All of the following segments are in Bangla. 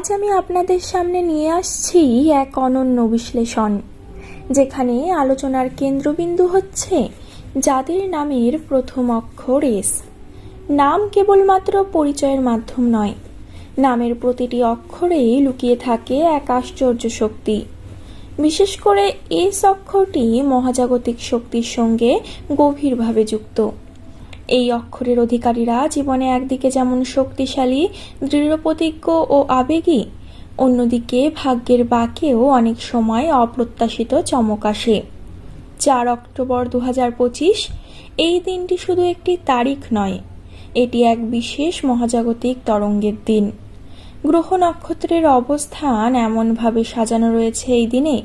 আজ আমি আপনাদের সামনে নিয়ে আসছি এক অনন্য বিশ্লেষণ, যেখানে আলোচনার কেন্দ্রবিন্দু হচ্ছে যাদের নামের প্রথম অক্ষর এস। নাম কেবলমাত্র পরিচয়ের মাধ্যম নয়, নামের প্রতিটি অক্ষরেই লুকিয়ে থাকে এক আশ্চর্য শক্তি। বিশেষ করে এস অক্ষরটি মহাজাগতিক শক্তির সঙ্গে গভীরভাবে যুক্ত। এই অক্ষরের অধিকারীরা জীবনে একদিকে যেমন শক্তিশালী দৃঢ়প্রতিজ্ঞ ও আবেগী, অন্যদিকে ভাগ্যের বাঁকেও অনেক সময় অপ্রত্যাশিত চমক আসে। চার অক্টোবর দু এই দিনটি শুধু একটি তারিখ নয়, এটি এক বিশেষ মহাজাগতিক তরঙ্গের দিন। গ্রহ নক্ষত্রের অবস্থান এমনভাবে সাজানো রয়েছে এই দিনে।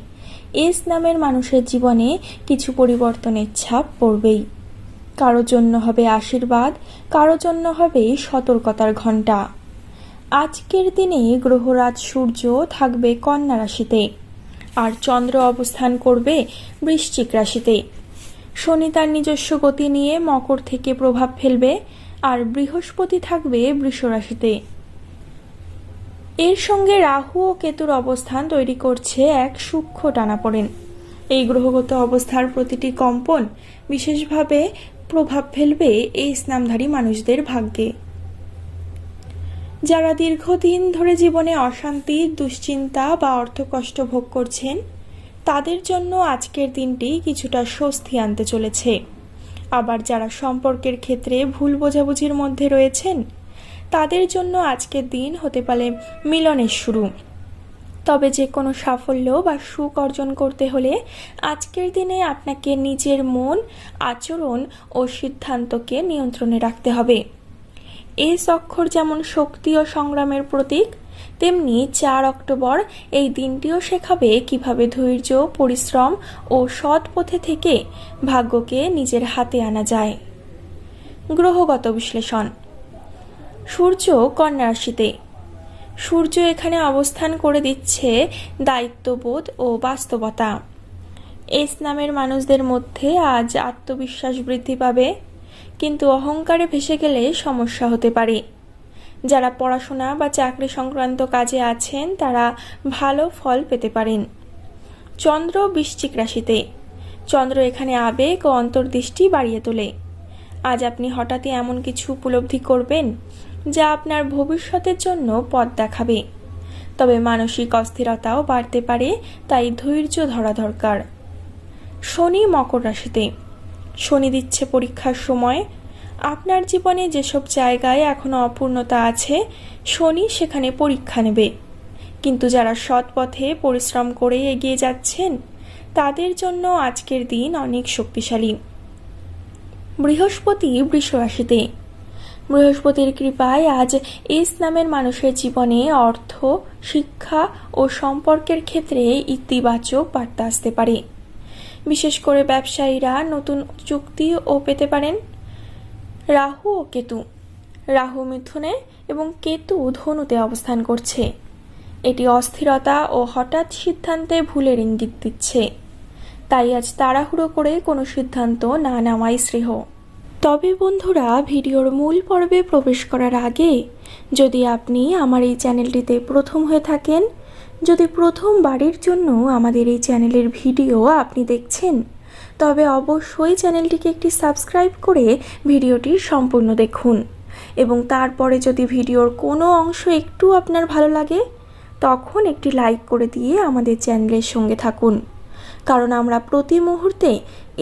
এস নামের মানুষের জীবনে কিছু পরিবর্তনের ছাপ পড়বেই। কারও জন্য হবে আশীর্বাদ, কারও জন্য হবে সতর্কতার ঘণ্টা। আজকের দিনে গ্রহরাজ সূর্য থাকবে কন্যা রাশিতে, আর চন্দ্র অবস্থান করবে বৃশ্চিক রাশিতে। শনি তার নিজস্ব গতি নিয়ে মকর থেকে প্রভাব ফেলবে, আর বৃহস্পতি থাকবে বৃষ রাশিতে। এর সঙ্গে রাহু ও কেতুর অবস্থান তৈরি করছে এক সূক্ষ্ম টানাপড়েন। এই গ্রহগত অবস্থার প্রতিটি কম্পন বিশেষভাবে প্রভাব ফেলবে এই স্নামধারী মানুষদের ভাগ্যে। যারা দীর্ঘদিন ধরে জীবনে অশান্তি, দুশ্চিন্তা বা অর্থকষ্ট ভোগ করছেন, তাদের জন্য আজকের দিনটি কিছুটা স্বস্তি আনতে চলেছে। আবার যারা সম্পর্কের ক্ষেত্রে ভুল বোঝাবুঝির মধ্যে রয়েছেন, তাদের জন্য আজকের দিন হতে পারে মিলনের শুরু। তবে যে কোনো সাফল্য বা সুখ অর্জন করতে হলে আজকের দিনে আপনাকে নিজের মন, আচরণ ও সিদ্ধান্তকে নিয়ন্ত্রণে রাখতে হবে। এস অক্ষর যেমন শক্তি ও সংগ্রামের প্রতীক, তেমনি চার অক্টোবর এই দিনটিও শেখাবে কীভাবে ধৈর্য, পরিশ্রম ও সৎ পথে থেকে ভাগ্যকে নিজের হাতে আনা যায়। গ্রহগত বিশ্লেষণ। সূর্য কন্যা রাশিতে। সূর্য এখানে অবস্থান করে দিচ্ছে দায়িত্ববোধ ও বাস্তবতা। এস নামের মানুষদের মধ্যে আজ আত্মবিশ্বাস বৃদ্ধি পাবে, কিন্তু অহংকারে ভেসে গেলে সমস্যা হতে পারে। যারা পড়াশোনা বা চাকরি সংক্রান্ত কাজে আছেন, তারা ভালো ফল পেতে পারেন। চন্দ্র বৃশ্চিক রাশিতে। চন্দ্র এখানে আবেগ ও অন্তর্দৃষ্টি বাড়িয়ে তোলে। আজ আপনি হঠাৎই এমন কিছু উপলব্ধি করবেন যা আপনার ভবিষ্যতের জন্য পথ দেখাবে। তবে মানসিক অস্থিরতাও বাড়তে পারে, তাই ধৈর্য ধরা দরকার। শনি মকর রাশিতে। শনি দিচ্ছে পরীক্ষার সময়। আপনার জীবনে যেসব জায়গায় এখনও অপূর্ণতা আছে, শনি সেখানে পরীক্ষা নেবে। কিন্তু যারা সৎ পথে পরিশ্রম করে এগিয়ে যাচ্ছেন, তাদের জন্য আজকের দিন অনেক শক্তিশালী। বৃহস্পতি বৃষ রাশিতে। বৃহস্পতির কৃপায় আজ এস নামের মানুষের জীবনে অর্থ, শিক্ষা ও সম্পর্কের ক্ষেত্রে ইতিবাচক বার্তা আসতে পারে। বিশেষ করে ব্যবসায়ীরা নতুন চুক্তিও পেতে পারেন। রাহু ও কেতু। রাহু মিথুনে এবং কেতু ধনুতে অবস্থান করছে। এটি অস্থিরতা ও হঠাৎ সিদ্ধান্তে ভুলের ইঙ্গিত দিচ্ছে। তাই আজ তাড়াহুড়ো করে কোনো সিদ্ধান্ত না নেওয়াই শ্রেয়। তবে বন্ধুরা, ভিডিওর মূল পর্বে প্রবেশ করার আগে যদি আপনি আমার এই চ্যানেলটিতে প্রথম হয়ে থাকেন, যদি প্রথম বাড়ির জন্য আমাদের এই চ্যানেলের ভিডিও আপনি দেখছেন, তবে অবশ্যই চ্যানেলটিকে একটি সাবস্ক্রাইব করে ভিডিওটি সম্পূর্ণ দেখুন। এবং তারপরে যদি ভিডিওর কোনো অংশ একটু আপনার ভালো লাগে, তখন একটি লাইক করে দিয়ে আমাদের চ্যানেলের সঙ্গে থাকুন। কারণ আমরা প্রতি মুহূর্তে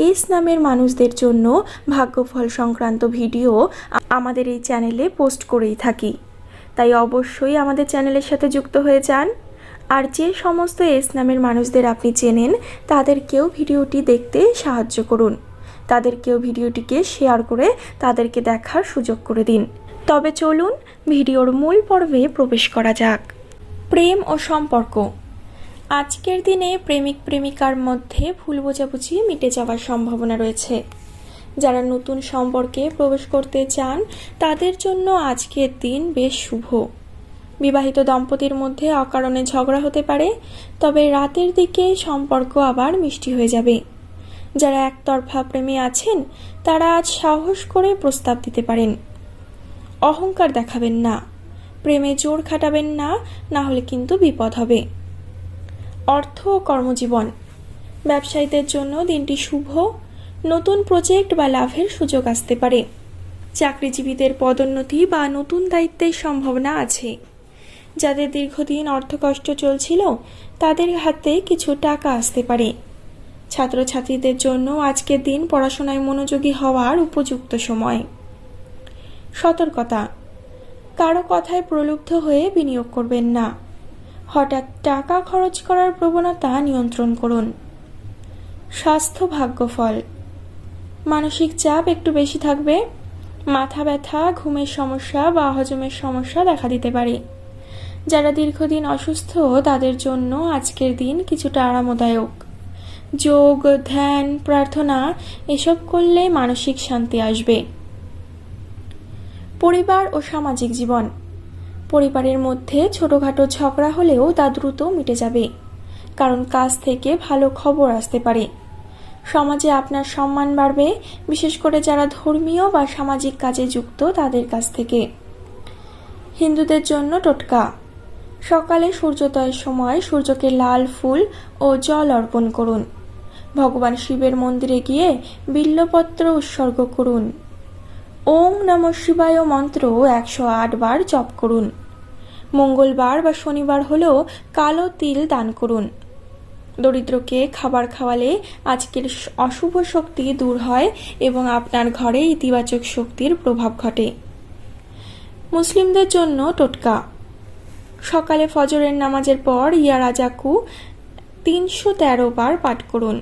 এস নামের মানুষদের জন্য ভাগ্যফল সংক্রান্ত ভিডিও আমাদের এই চ্যানেলে পোস্ট করেই থাকি। তাই অবশ্যই আমাদের চ্যানেলের সাথে যুক্ত হয়ে যান। আর যে সমস্ত এস নামের মানুষদের আপনি চেনেন তাদেরকেও ভিডিওটি দেখতে সাহায্য করুন। তাদেরকেও ভিডিওটিকে শেয়ার করে তাদেরকে দেখার সুযোগ করে দিন। তবে চলুন ভিডিওর মূল পর্বে প্রবেশ করা যাক। প্রেম ও সম্পর্ক। আজকের দিনে প্রেমিক প্রেমিকার মধ্যে ভুল বোঝাবুঝি মিটে যাওয়ার সম্ভাবনা রয়েছে। যারা নতুন সম্পর্কে প্রবেশ করতে চান, তাদের জন্য আজকের দিন বেশ শুভ। বিবাহিত দম্পতির মধ্যে অকারণে ঝগড়া হতে পারে, তবে রাতের দিকে সম্পর্ক আবার মিষ্টি হয়ে যাবে। যারা একতরফা প্রেমে আছেন, তারা আজ সাহস করে প্রস্তাব দিতে পারেন। অহংকার দেখাবেন না। প্রেমে জোর খাটাবেন না না হলে কিন্তু বিপদ হবে। অর্থ ও কর্মজীবন। ব্যবসায়ীদের জন্য দিনটি শুভ। নতুন প্রজেক্ট বা লাভের সুযোগ আসতে পারে। চাকরিজীবীদের পদোন্নতি বা নতুন দায়িত্বের সম্ভাবনা আছে। যাদের দীর্ঘদিন অর্থকষ্ট চলছিল, তাদের হাতে কিছু টাকা আসতে পারে। ছাত্রছাত্রীদের জন্য আজকের দিন পড়াশোনায় মনোযোগী হওয়ার উপযুক্ত সময়। সতর্কতা। কারও কথায় প্রলুব্ধ হয়ে বিনিয়োগ করবেন না। হঠাৎ টাকা খরচ করার প্রবণতা নিয়ন্ত্রণ করুন। স্বাস্থ্য ভাগ্যফল। মানসিক চাপ একটু বেশি থাকবে। মাথা ব্যথা, ঘুমের সমস্যা বা হজমের সমস্যা দেখা দিতে পারে। যারা দীর্ঘদিন অসুস্থ, তাদের জন্য আজকের দিন কিছুটা আরামদায়ক। যোগ, ধ্যান, প্রার্থনা, এসব করলে মানসিক শান্তি আসবে। পরিবার ও সামাজিক জীবন। পরিবারের মধ্যে ছোটখাটো ঝগড়া হলেও তা দ্রুত মিটে যাবে, কারণ কাজ থেকে ভালো খবর আসতে পারে। সমাজে আপনার সম্মান বাড়বে, বিশেষ করে যারা ধর্মীয় বা সামাজিক কাজে যুক্ত তাদের কাছ থেকে। হিন্দুদের জন্য টোটকা। সকালে সূর্যোদয়ের সময় সূর্যকে লাল ফুল ও জল অর্পণ করুন। ভগবান শিবের মন্দিরে গিয়ে বিল্লপত্র উৎসর্গ করুন। ওম নম শিবায় মন্ত্র একশো আট বার জপ করুন। মঙ্গলবার বা শনিবার হলেও কালো তিল দান করুন। দরিদ্রকে খাবার খাওয়ালে আজকের অশুভ শক্তি দূর হয় এবং আপনার ঘরে ইতিবাচক শক্তির প্রভাব ঘটে। মুসলিমদের জন্য টোটকা। সকালে ফজরের নামাজের পর ইয়া রাজাকু তিনশো তেরো বার পাঠ করুন।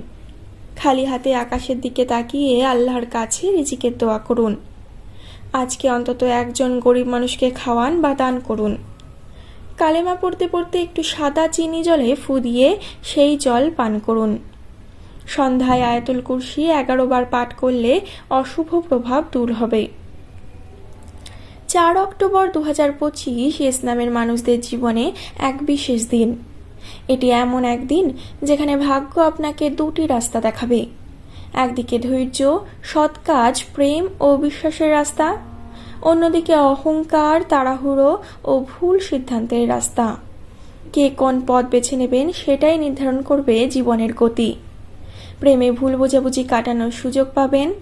খালি হাতে আকাশের দিকে তাকিয়ে আল্লাহর কাছে রিজিকের দোয়া করুন। আজকে অন্তত একজন গরিব মানুষকে খাওয়ান বা দান করুন। কালেমা পড়তে পড়তে একটু সাদা চিনি জলে ফু দিয়ে সেই জল পান করুন। সন্ধ্যায় আয়াতুল কুরসি এগারো বার পাঠ করলে অশুভ প্রভাব দূর হবে। চার অক্টোবর দু হাজার পঁচিশ ইসলামের মানুষদের জীবনে এক বিশেষ দিন। এটি এমন এক দিন যেখানে ভাগ্য আপনাকে দুটি রাস্তা দেখাবে। একদিকে ধৈর্য, সৎ কাজ, প্রেম ও বিশ্বাসের রাস্তা অন্যদিকে অহংকার, তাড়াহুড়ো ও ভুল সিদ্ধান্তের রাস্তা। কে কোন পথ বেছে নেবেন সেটাই নির্ধারণ করবে জীবনের গতি। প্রেমে ভুল বোঝাবুঝি কাটানোর সুযোগ পাবেন,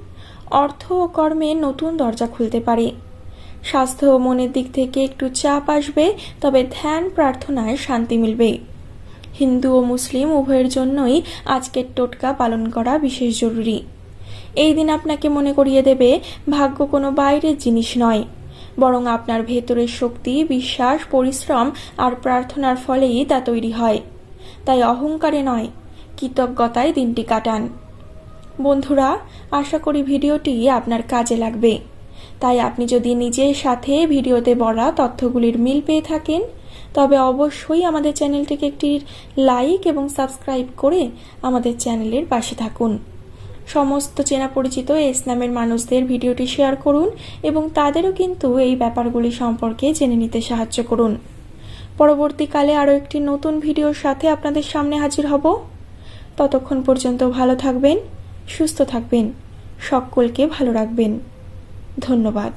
অর্থ ও কর্মে নতুন দরজা খুলতে পারে। স্বাস্থ্য ও মনের দিক থেকে একটু চাপ আসবে, তবে ধ্যান, প্রার্থনায় শান্তি মিলবে। হিন্দু ও মুসলিম উভয়ের জন্যই আজকের টোটকা পালন করা বিশেষ জরুরি। এই দিন আপনাকে মনে করিয়ে দেবে, ভাগ্য কোনো বাইরের জিনিস নয়। বরং আপনার ভেতরের শক্তি, বিশ্বাস, পরিশ্রম আর প্রার্থনার ফলেই তা তৈরি হয়। তাই অহংকারে নয়, কৃতজ্ঞতায় দিনটি কাটান। বন্ধুরা, আশা করি ভিডিওটি আপনার কাজে লাগবে। তাই আপনি যদি নিজের সাথে ভিডিওতে বলা তথ্যগুলির মিল পেয়ে থাকেন, তবে অবশ্যই আমাদের চ্যানেলটিকে একটি লাইক এবং সাবস্ক্রাইব করে আমাদের চ্যানেলের পাশে থাকুন। সমস্ত চেনা পরিচিত ইসলামের মানুষদের ভিডিওটি শেয়ার করুন এবং তাদেরও কিন্তু এই ব্যাপারগুলি সম্পর্কে জেনে নিতে সাহায্য করুন। পরবর্তীকালে আরও একটি নতুন ভিডিওর সাথে আপনাদের সামনে হাজির হব। ততক্ষণ পর্যন্ত ভালো থাকবেন, সুস্থ থাকবেন, সকলকে ভালো রাখবেন। ধন্যবাদ।